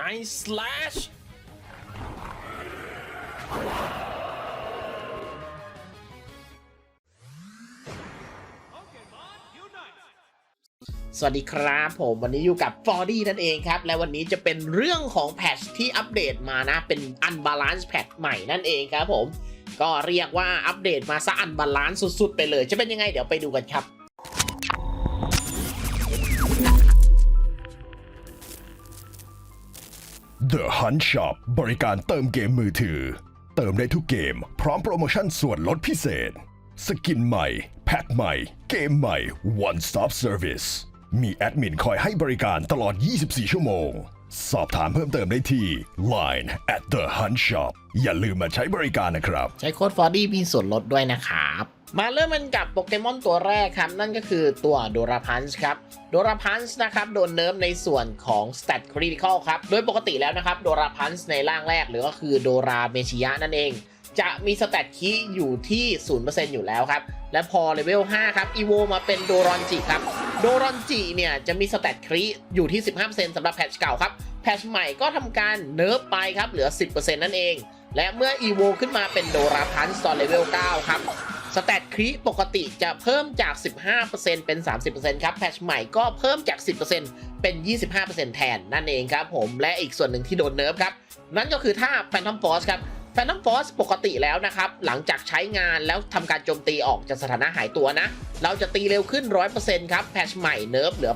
Nice slash สวัสดีครับผมวันนี้อยู่กับฟอร์ดี้นั่นเองครับ และวันนี้จะเป็นเรื่องของแพทชที่อัปเดตมานะ เป็น Unbalance Patch ใหม่นั่นเองครับผม ก็เรียกว่าอัปเดตมาซะ Unbalance สุดๆ ไปเลย จะเป็นยังไงเดี๋ยวไปดูกันครับ The Hunt Shop บริการเติมเกมมือถือ เติมได้ทุกเกม พร้อมโปรโมชั่นส่วนลดพิเศษ สกินใหม่ แพ็คใหม่ เกมใหม่ One Stop Service มีแอดมินคอยให้บริการตลอด 24 ชั่วโมง สอบถามเพิ่มเติมได้ที่ Line at the Hunt Shop อย่าลืมมาใช้บริการนะครับ ใช้โค้ดฟอร์ดี้มีส่วนลดด้วยนะครับ มาเริ่มมันกับโปเกมอนตัวแรกครับ นั่นก็คือตัวโดราพันช์ครับโดราพันช์นะครับโดนเนิร์ฟในส่วนของ Stat Critical ครับ โดยปกติแล้วนะครับโดราพันช์ในร่างแรกหรือก็คือโดราเมชิยะนั่นเอง จะมีสแตทคีอยู่ที่ 0%อยู่แล้วครับ และพอเลเวล 5 ครับอีโวมาเป็นโดรอนจิครับ โดรอนจิเนี่ยจะมีสแตทครีอยู่ที่ 15%สำหรับแพทชเก่าครับ แพทชใหม่ก็ทำการเนิร์ฟไปครับเหลือ 10%นั่นเอง และเมื่ออีโวขึ้นมาเป็นโดราพันส์ตอนเลเวล 9 ครับ สแตทครีปกติจะเพิ่มจาก 15%เป็น 30%ครับ แพทชใหม่ก็เพิ่มจาก 10%เป็น 25%แทนนั่นเองครับผม และอีกส่วนหนึ่งที่โดนเนิร์ฟครับ นั่นก็คือท่า Phantom Force ครับ Phantom Force ปกติแล้วนะครับ หลังจากใช้งานแล้วทำการโจมตีออกจากสถานะหายตัวนะ เราจะตีเร็วขึ้น 100%ครับ แพทชใหม่เนิร์ฟเหลือ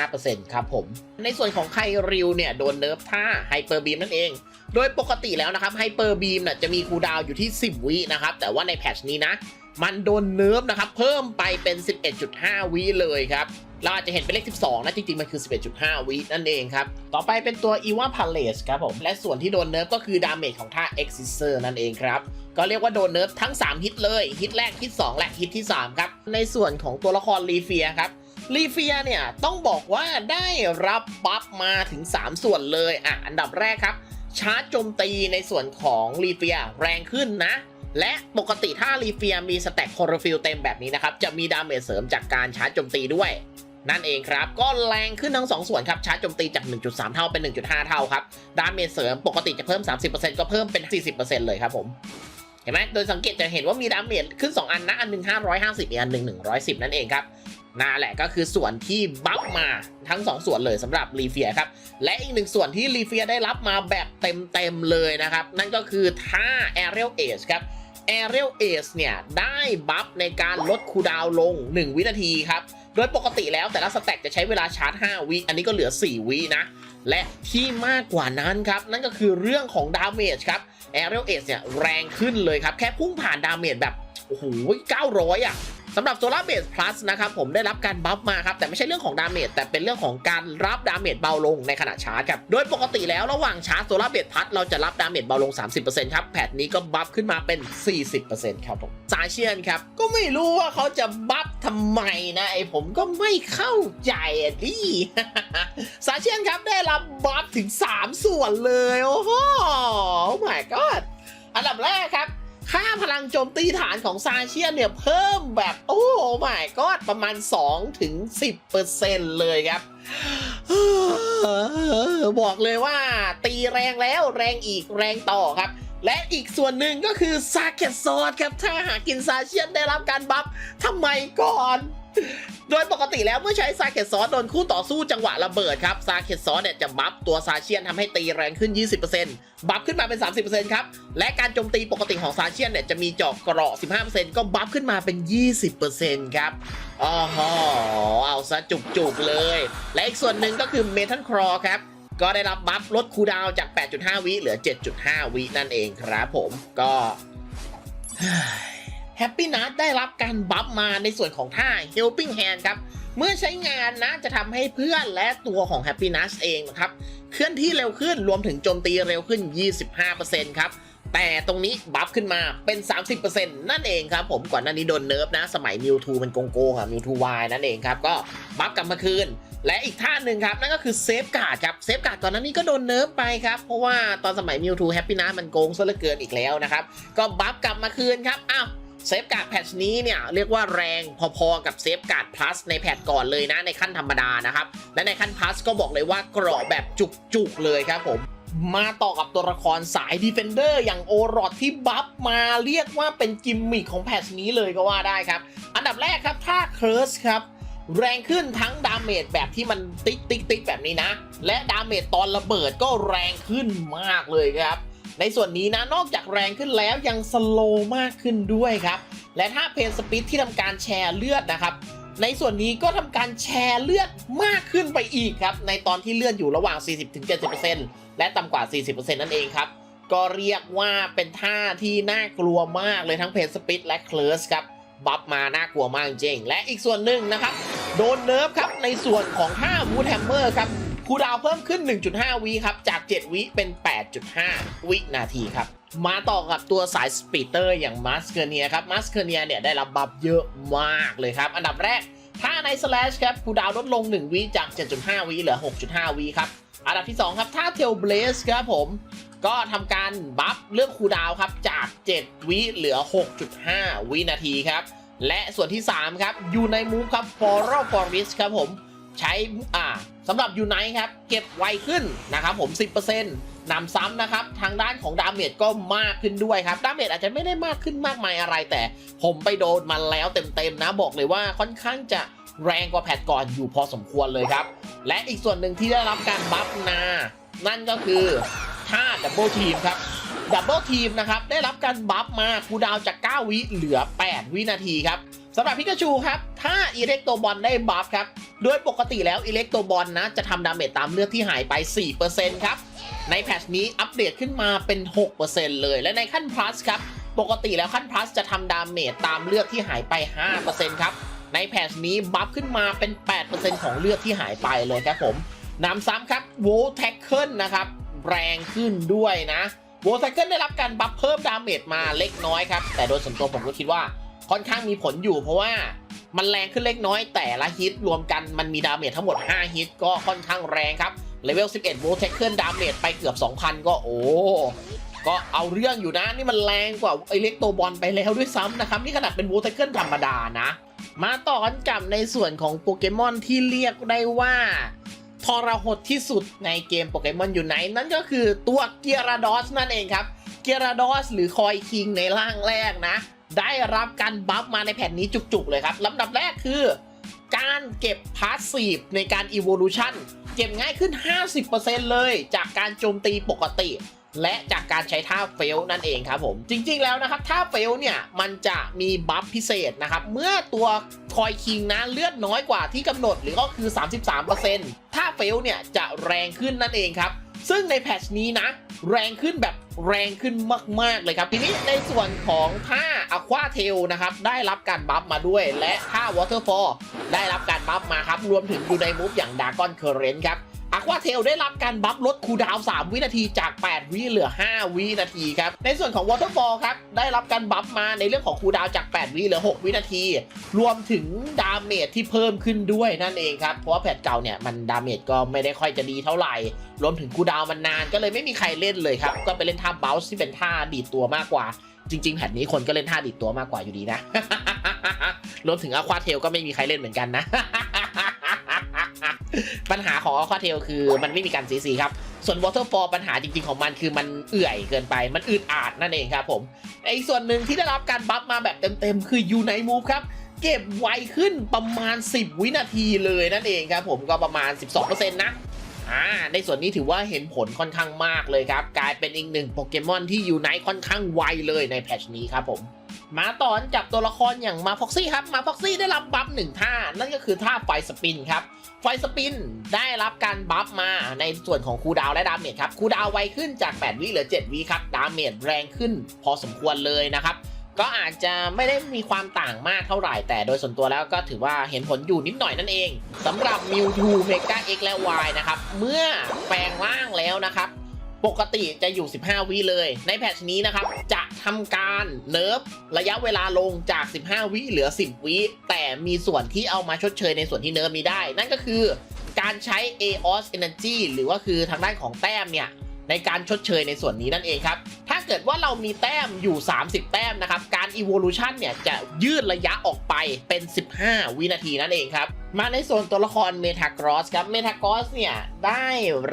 85%ครับผม ในส่วนของไคริวเนี่ยโดนเนิร์ฟท่าไฮเปอร์บีมนั่นเองโดยปกติแล้วนะครับไฮเปอร์บีมน่ะจะมีคูลดาวน์อยู่ที่ 10 วินะครับ แต่ว่าในแพทชนี้นะ มันโดนเนิร์ฟนะครับ เพิ่มไปเป็น 11.5 วิเลยครับเราอาจจะเห็นเป็นเลข 12 นะจริงๆ มันคือ 11.5 วินั่นเองครับ ต่อไปเป็นตัว e v a p a l a c e ครับผม และส่วนที่โดนเนิร์ฟก็คือดาเมจของท่า e x i s e r นั่นเองครับ ก็เรียกว่าโดนเนิร์ฟทั้ง 3 ฮิตเลย ฮิตแรก ฮิต 2 และฮิตที่ 3 ครับ ในส่วนของตัวละครลีเฟียครับลีเฟียเนี่ย ต้องบอกว่าได้รับบัฟมาถึง 3 ส่วนเลยอะอันดับแรกครับชาร์จโจมตีในส่วนของลีเฟียแรงขึ้นนะ และปกติถ้าลีเฟียมีสแต็กคอร์ฟิลเต็มแบบนี้นะครับ จะมีดาเมจเสริมจากการชาร์จโจมตีด้วย นั่นเองครับ ก็แรงขึ้นทั้ง 2 ส่วนครับ ชาร์จโจมตีจาก 1.3 เท่าเป็น 1.5 เท่าครับ ดาเมจเสริมปกติจะเพิ่ม 30%ก็เพิ่มเป็น 40%เลยครับผมเห็นไหมโดยสังเกตจะเห็นว่ามีดาเมจขึ้น 2 อันนะอันหนึ่ง550อีกอันหนึ่ง110 นั่นเองครับนั่นแหละก็คือส่วนที่บัฟมาทั้ง 2 ส่วนเลยสำหรับรีเฟียครับ และอีกหนึ่งส่วนที่รีเฟียได้รับมาแบบเต็มๆเลยนะครับ นั่นก็คือท่า Aerial Ace ครับ a r i a l Ace เนี่ยได้บัฟในการลดคูดาวน์ลง 1 วินาทีครับ โดยปกติแล้วแต่ละสแต็กจะใช้เวลาชาร์จ 5 วิ อันนี้ก็เหลือ 4 วินะ และที่มากกว่านั้นครับ นั่นก็คือเรื่องของดาเมจครับ a r i a l Ace เนี่ยแรงขึ้นเลยครับ แค่พุ่งผ่านดาเมจแบบ โอ้โห900 อะ สำหรับ Solar Base Plus นะครับผมได้รับการบัฟมาครับแต่ไม่ใช่เรื่องของดาเมจแต่เป็นเรื่องของการรับดาเมจเบาลงในขณะชาร์จครับโดยปกติแล้วระหว่างชาร์จ Solar Base Plus เราจะรับดาเมจเบาลง 30%ครับแพทนี้ก็บัฟขึ้นมาเป็น 40%ครับผมซาเชียนครับก็ไม่รู้ว่าเขาจะบัฟทำไมนะไอผมก็ไม่เข้าใจอะดิซาเชียนครับได้รับบัฟถึง 3 ส่วนเลยโอ้โห my god อันดับแรกครับ ค่าพลังโจมตีฐานของซาเชียนเนี่ย เพิ่มแบบโอ้ my god ประมาณ 2 ถึง 10%เลยครับ บอกเลยว่าตีแรงแล้วแรงอีกแรงต่อครับ และอีกส่วนหนึ่งก็คือซาเกตซอสครับ ถ้าหากกินซาเชียนได้รับการบัฟทำไมก่อน โดยปกติแล้วเมื่อใช้ซาเกตซอสโดนคู่ต่อสู้จังหวะระเบิดครับซาเกตซอสเนี่ยจะบัฟตัวซาเชียนทำให้ตีแรงขึ้น 20%บัฟขึ้นมาเป็น 30%ครับ และการโจมตีปกติของซาเชียนเนี่ยจะมีจอกเกราะ 15%ก็บัฟขึ้นมาเป็น 20%ครับอ๋อฮเอาซะจุกๆเลย และอีกส่วนหนึ่งก็คือเมทัลครอครับก็ได้รับบัฟลดคูดาวจาก 8.5 วิเหลือ 7.5 วินั่นเองครับผมก็ แฮปปี้นัทได้รับการบัฟมาในส่วนของท่า Helping Hand ครับ เมื่อใช้งานนะจะทำให้เพื่อนและตัวของ Happy n u t เองนะครับ เคลื่อนที่เร็วขึ้นรวมถึงโจมตีเร็วขึ้น 25%ครับ แต่ตรงนี้บัฟขึ้นมาเป็น 30%นั่นเองครับผมก่อนหน้านี้โดนเนิร์ฟนะ สมัยมิวทูมันโกงโกงอะมิวทูวายนั่นเองครับ ก็บัฟกลับมาคืนและอีกท่าหนึ่งครับ นั่นก็คือเซฟการ์ดครับเซฟการ์ดก่อนหน้านี้ก็โดนเนิร์ฟไปครับ เพราะว่าตอนสมัยมิวทูแฮปปี้นัทมันโกงซะเหลือเกินอีกแล้วนะครับ ก็บัฟกลับมาคืนครับอ้าว เซฟการ์ดแพทช์นี้เนี่ยเรียกว่าแรงพอๆกับเซฟการ์ด plus ในแพทก่อนเลยนะในขั้นธรรมดานะครับ และในขั้น plus ก็บอกเลยว่าเกราะแบบจุกๆเลยครับผมมาต่อกับตัวละครสายดีเฟนเดอร์อย่างโอรอดที่บัฟมาเรียกว่าเป็นกิมมิคของแพทช์นี้เลยก็ว่าได้ครับ อันดับแรกครับถ้าเคิร์สครับแรงขึ้นทั้งดาเมจแบบที่มันติ๊กติ๊กติ๊กแบบนี้นะ และดาเมจตอนระเบิดก็แรงขึ้นมากเลยครับ ในส่วนนี้นะนอกจากแรงขึ้นแล้วยังสโลมากขึ้นด้วยครับ และถ้าเพนสปิดที่ทำการแชร์เลือดนะครับ ในส่วนนี้ก็ทำการแชร์เลือดมากขึ้นไปอีกครับ ในตอนที่เลือดอยู่ระหว่าง 40-70%และต่ำกว่า 40%นั่นเองครับ ก็เรียกว่าเป็นท่าที่น่ากลัวมากเลยทั้งเพนสปิดและเคลิร์สครับบัฟมาน่ากลัวมากจริงและอีกส่วนหนึ่งนะครับ โดนเนิร์ฟครับในส่วนของท่าวูดแฮมเมอร์ครับ คูดาวเพิ่มขึ้น 1.5 วิครับจาก 7 วิเป็น 8.5 วินาทีครับมาต่อกับตัวสายสปีดเตอร์อย่างมัสเคเนียครับมัสเคเนียเนี่ยได้รับบัฟเยอะมากเลยครับ อันดับแรกถ้าในสแลชครับคูดาวลดลง 1 วิจาก 7.5 วิเหลือ 6.5 วิครับ อันดับที่ 2 ครับถ้าเทลเบลสครับผม ก็ทำการบัฟเรื่องคูดาวครับจาก 7 วิเหลือ 6.5 วินาทีครับ และส่วนที่ 3 ครับอยูไนมูฟครับ f o r a l Forest ครับผม ใช้อ่า สำหรับยูไนครับเก็บไวขึ้นนะครับผม 10%นำซ้ำนะครับทางด้านของดาเมจก็มากขึ้นด้วยครับดาเมจอาจจะไม่ได้มากขึ้นมากมายอะไร แต่ผมไปโดนมันแล้วเต็มๆนะบอกเลยว่าค่อนข้างจะแรงกว่าแพทก่อนอยู่พอสมควรเลยครับ และอีกส่วนหนึ่งที่ได้รับการบัฟนา นั่นก็คือท่าดับเบิลทีมครับดับเบิลทีมนะครับได้รับการบัฟมาคูดาวจาก 9 วิเหลือ 8 วินาทีครับสำหรับพิกาชูครับ ถ้าอิเล็กโตบอลได้บัฟครับ โดยปกติแล้วอิเล็กโตบอลนะ จะทำดาเมจตามเลือดที่หายไป 4%ครับ ในแพทช์นี้อัปเดตขึ้นมาเป็น 6%เลย และในขั้น plus ครับ ปกติแล้วขั้น plus จะทำดาเมจตามเลือดที่หายไป 5%ครับ ในแพทช์นี้บัฟขึ้นมาเป็น 8%ของเลือดที่หายไปเลยครับผมนำซ้ำครับโวแท็กเกิลนะครับแรงขึ้นด้วยนะโวลไซเคิลได้รับการบัฟเพิ่มดาเมจมาเล็กน้อยครับ แต่โดยส่วนตัวผมก็คิดว่าค่อนข้างมีผลอยู่เพราะว่า มันแรงขึ้นเล็กน้อยแต่ละฮิตรวมกันมันมีดาเมจทั้งหมด 5 ฮิตก็ค่อนข้างแรงครับเลเวล 11โวลเทคเกิลดาเมจไปเกือบ 2,000 ก็โอ้ก็เอาเรื่องอยู่นะนี่มันแรงกว่าไอเล็กโตบอลไปแล้วด้วยซ้ำนะครับ นี่ขนาดเป็นโวลเทคเกิลธรรมดานะ มาต่อกันกับในส่วนของโปเกมอนที่เรียกได้ว่าทรหดที่สุดในเกมโปเกมอนอยู่ไหนนั่นก็คือตัวเกียราดอสนั่นเองครับเกียราดอสหรือคอยคิงในร่างแรกนะ ได้รับการบัฟมาในแผ่นนี้จุกๆเลยครับลำดับแรกคือ การเก็บพาสซีฟในการ Evolution เก็บง่ายขึ้น 50%เลยจากการโจมตีปกติ และจากการใช้ท่าเฟลนั่นเองครับผม จริงๆแล้วนะครับท่าเฟลเนี่ย มันจะมีบัฟพิเศษนะครับ เมื่อตัวคอยคิงนะเลือดน้อยกว่าที่กำหนดหรือก็คือ 33%ท่าเฟลเนี่ยจะแรงขึ้นนั่นเองครับ ซึ่งในแพทช์นี้นะ แรงขึ้นแบบแรงขึ้นมาก ๆ เลยครับ ทีนี้ในส่วนของท่าอะควาเทลนะครับ ได้รับการบัฟมาด้วย และท่าวอเทอร์ฟอร์ได้รับการบัฟมาครับ รวมถึงอยู่ในมูฟอย่างดากอนเคอร์เรนต์ครับ Aqua Tail ได้รับการบัฟลดคูลดาวน์3วินาทีจาก 8 วิเหลือ 5 วินาทีครับ ในส่วนของ Waterfall ครับ ได้รับการบัฟมาในเรื่องของคูลดาวน์จาก 8 วิเหลือ 6 วินาที รวมถึงดาเมจที่เพิ่มขึ้นด้วยนั่นเองครับ เพราะว่าแพทเก่าเนี่ยมันดาเมจก็ไม่ได้ค่อยจะดีเท่าไหร่ รวมถึงคูลดาวน์มันนานก็เลยไม่มีใครเล่นเลยครับ ก็ไปเล่นท่าเบลส์ที่เป็นท่าดีดตัวมากกว่า จริง ๆ แพทนี้คนก็เล่นท่าดีดตัวมากกว่าอยู่ดีนะ รวมถึงอควาเทลก็ไม่มีใครเล่นเหมือนกันนะ ปัญหาของอควาเทลคือมันไม่มีการซีซีครับ ส่วน Waterfall ปัญหาจริงๆของมันคือมันเอื่อยเกินไป มันอึดอาดนั่นเองครับผมอีกส่วนหนึ่งที่ได้รับการบัฟมาแบบเต็มๆ คือ u n i Move ครับเก็บไวขึ้นประมาณ 10 วินาทีเลยนั่นเองครับผมก็ประมาณ 12%นะอ่าในส่วนนี้ถือว่าเห็นผลค่อนข้างมากเลยครับ กลายเป็นอีกหนึ่งโปเกมอนที่อยู่ในค่อนข้างไวเลยในแพทช์นี้ครับผม มาต่อกับตัวละครอย่างมาฟ็อกซี่ครับมาฟ็อกซี่ได้รับบัฟหนึ่งท่า นั่นก็คือท่าไฟสปินครับ ไฟสปินได้รับการบัฟมาในส่วนของคูดาวและดาเมจครับคูดาวไวขึ้นจาก 8 วิเหลือ 7 วิครับ ดาเมจแรงขึ้นพอสมควรเลยนะครับก็อาจจะไม่ได้มีความต่างมากเท่าไหร่ แต่โดยส่วนตัวแล้วก็ถือว่าเห็นผลอยู่นิดหน่อยนั่นเองสำหรับ Mewtwo Mega X และ Y นะครับ เมื่อแปลงร่างแล้วนะครับ ปกติจะอยู่ 15 วิเลย ในแพทช์นี้นะครับ จะทำการเนิร์ฟระยะเวลาลงจาก 15 วิเหลือ 10 วิแต่มีส่วนที่เอามาชดเชยในส่วนที่เนิร์ฟนี้ได้ นั่นก็คือการใช้ AOS Energy หรือว่าคือทางด้านของแต้มเนี่ยในการชดเชยในส่วนนี้นั่นเองครับ ถ้าเกิดว่าเรามีแต้มอยู่ 30 แต้มนะครับ การ evolution เนี่ยจะยืดระยะออกไปเป็น 15 วินาทีนั่นเองครับ มาในส่วนตัวละครเมทากรอสครับเมทากรอสเนี่ยได้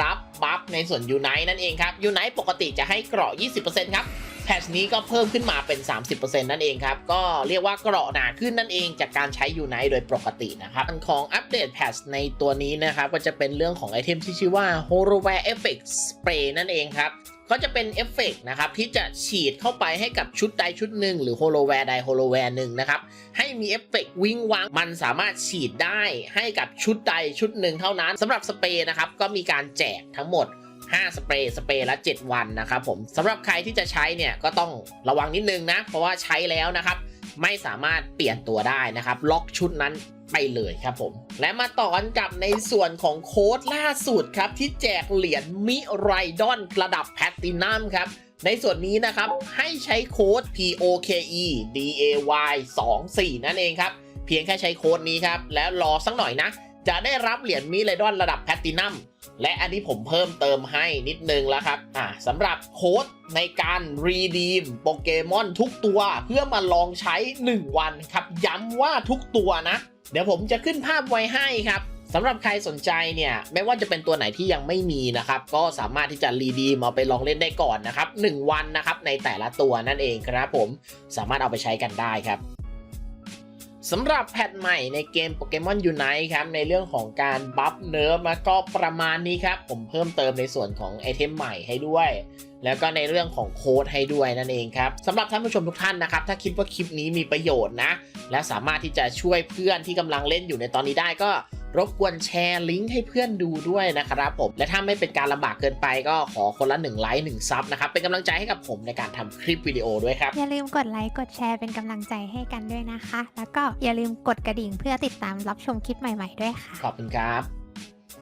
รับบัฟในส่วนยูไนนั่นเองครับยูไนปกติจะให้เกราะ 20%ครับแพทชนี้ก็เพิ่มขึ้นมาเป็น 30%นั่นเองครับ ก็เรียกว่าเกราะหนาขึ้นนั่นเองจากการใช้ยูไนโดยปกตินะครับอันของอัปเดตแพทชในตัวนี้นะครับ ก็จะเป็นเรื่องของไอเทมที่ชื่อว่า h o r o w a r e Effect Spray นั่นเองครับ ก็จะเป็นเอฟเฟกต์นะครับที่จะฉีดเข้าไปให้กับชุดใดชุดหนึ่งหรือโฮโลแวร์ใดโฮโลแวร์หนึ่งนะครับให้มีเอฟเฟกต์วิ่งวังมันสามารถฉีดได้ให้กับชุดใดชุดหนึ่งเท่านั้นสำหรับสเปรย์นะครับก็มีการแจกทั้งหมด5 สเปรย์สเปรย์ละ 7 วันนะครับผมสำหรับใครที่จะใช้เนี่ยก็ต้องระวังนิดนึงนะ เพราะว่าใช้แล้วนะครับ ไม่สามารถเปลี่ยนตัวได้นะครับ ล็อกชุดนั้น ไปเลยครับผม และมาต่อกันกับในส่วนของโค้ดล่าสุดครับ ที่แจกเหรียญมิไรดอนระดับแพลตินัมครับในส่วนนี้นะครับให้ใช้โค้ด POKE DAY 24นั่นเองครับ เพียงแค่ใช้โค้ดนี้ครับ แล้วรอสักหน่อยนะ จะได้รับเหรียญมิไรดอนระดับแพลตินัมและอันนี้ผมเพิ่มเติมให้นิดนึงแล้วครับอ่าสำหรับโค้ดในการรีดีมโปเกมอนทุกตัว เพื่อมาลองใช้ 1 วันครับ ย้ำว่าทุกตัวนะ เดี๋ยวผมจะขึ้นภาพไว้ให้ครับสำหรับใครสนใจเนี่ยไม่ว่าจะเป็นตัวไหนที่ยังไม่มีนะครับก็สามารถที่จะรีดีมเอาไปลองเล่นได้ก่อนนะครับ1วันนะครับในแต่ละตัวนั่นเองครับผมสามารถเอาไปใช้กันได้ครับสำหรับแพทใหม่ในเกมโปเกมอนยูไนครับในเรื่องของการบัฟเนิร์ฟก็ประมาณนี้ครับผมเพิ่มเติมในส่วนของไอเทมใหม่ให้ด้วย แล้วก็ในเรื่องของโค้ดให้ด้วยนั่นเองครับสำหรับท่านผู้ชมทุกท่านนะครับ ถ้าคิดว่าคลิปนี้มีประโยชน์นะ และสามารถที่จะช่วยเพื่อนที่กำลังเล่นอยู่ในตอนนี้ได้ก็รบกวนแชร์ลิงก์ให้เพื่อนดูด้วยนะครับผม และถ้าไม่เป็นการลำบากเกินไปก็ขอคนละ1ไลค์1ซับนะครับ เป็นกำลังใจให้กับผมในการทำคลิปวิดีโอด้วยครับ อย่าลืมกดไลค์กดแชร์เป็นกำลังใจให้กันด้วยนะคะ แล้วก็อย่าลืมกดกระดิ่งเพื่อติดตามรับชมคลิปใหม่ ๆ ด้วยค่ะ ขอบคุณครับ